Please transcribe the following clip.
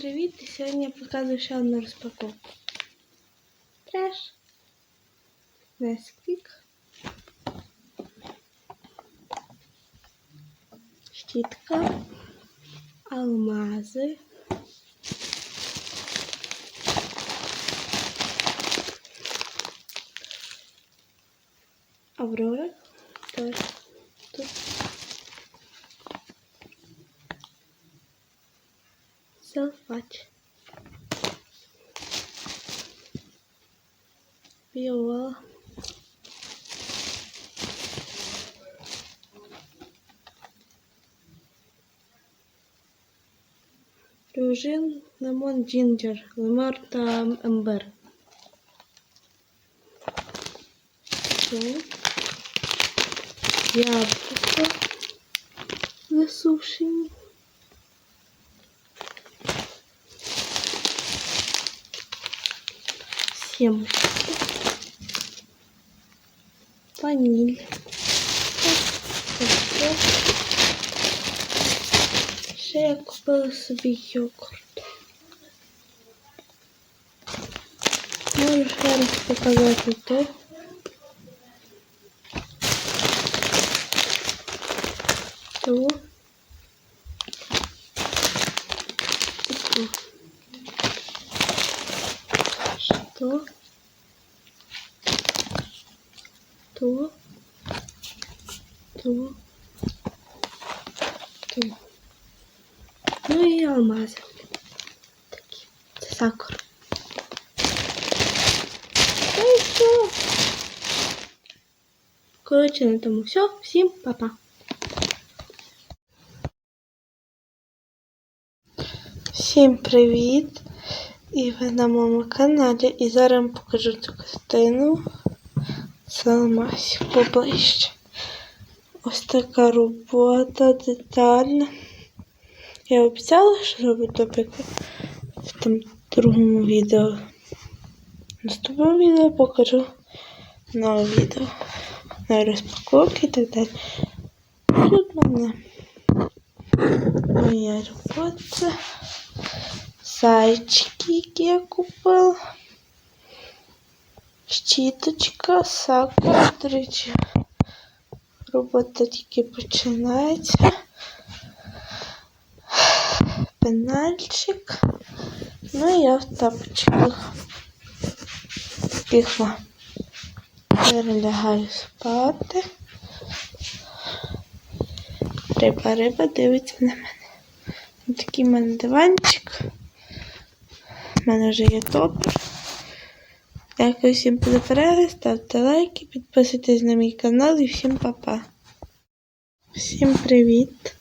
Привет! І сьогодні я показую ще одну розпаковку. Треш. Несквік. Щітка. Аврора. Тож тут Селфач. Виола. Ружин, лимон, джинджер, лимон та ембер. Яблуко засушені. Семечки. Ваниль. Ось Ще я купила собі йогурт. Можу ще раз показати то. То. То. То. То. То. Ну і алмази. Такі. Це сакура. Ну і все. Коротше, на тому все. Всім па-па. Всім привіт! І ви на моєму каналі. І зараз вам покажу цю картину Салмасі поближче. Ось така робота детальна. Я обіцяла, що зроблю наприклад, в тому другому відео. Наступному відео покажу нове відео. На розпаковки і так далі. Тут мене моя робота. Зайчики, які я купила. Щіточка, сакура, речі. Робота тільки починається. Пенальчик. Ну і я в тапочках. Во. Перелягаю спати. Риба, риба дивиться на мене. Такий мене диванчик. У мене вже є топер. Дякую всім за перегляд, ставте лайки, підписуйтесь на мій канал і всім па-па. Всім привіт!